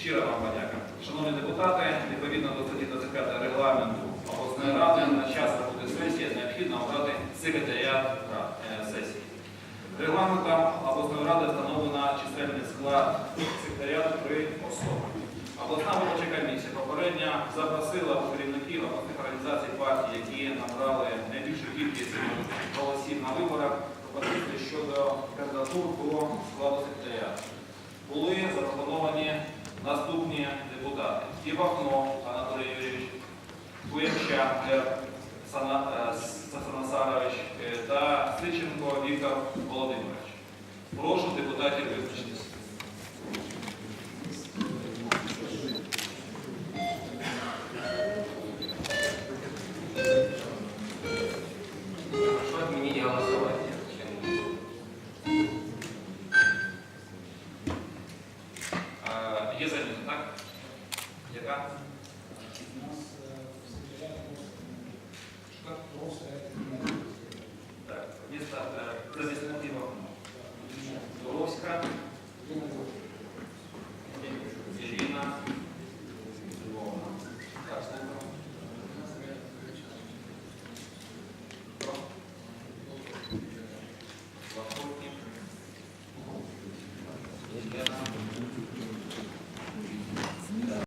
Щира вам подяка. Шановні депутати, відповідно до статті 25 регламенту обласної ради на час роботи сесії необхідно обрати секретаріат е, сесії. Регламентом обласної ради встановлено чисельний склад секретаріату три особи. Обласна виборча комісія попередньо запросила у керівників обласних організацій партій, які набрали найбільшу кількість голосів на виборах, пропозиції щодо кандидатур до складу секретаріату. Наступні депутати. Івахно Анатолій Юрійович, Куєвча Глеб Сана- е, е, та Сиченко Віктор Володимирович. Прошу депутатів визначитися. Є заміна, так? Яка? У нас Так, місто е, Президент 있습니다.